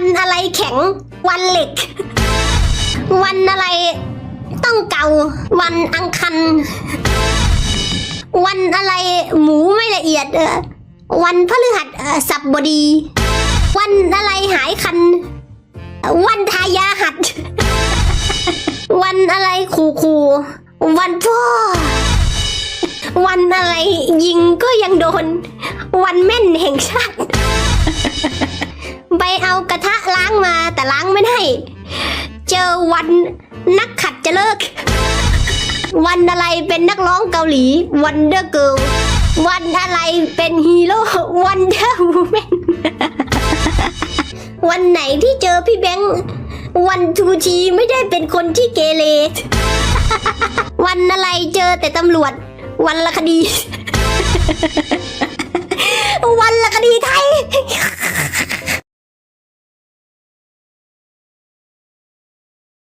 วันอะไรแข็ง วันเหล็ก วันอะไร ต้องเก่าวันอังคัน วันอะไรหมูไม่ละเอียดเออวันพฤหัสเออสับบดี วันอะไรหายคัน วันทายาหัด วันอะไรขู่ขู่วันพ่อ วันอะไรยิงก็ยังโดน วันแม่นแห่งชาติ กระทะล้างมาแต่ล้างไม่ได้ เจอวันนักขัดจะเลิก วันอะไรเป็นนักร้องเกาหลีวันเดอร์เกิลวันอะไรเป็นฮีโร่วันเดอร์วูแมนวันไหนที่เจอพี่แบงค์วันทูทีไม่ได้เป็นคนที่เกเรวันอะไรเจอแต่ตำรวจ วันละคดี วันละคดีไทย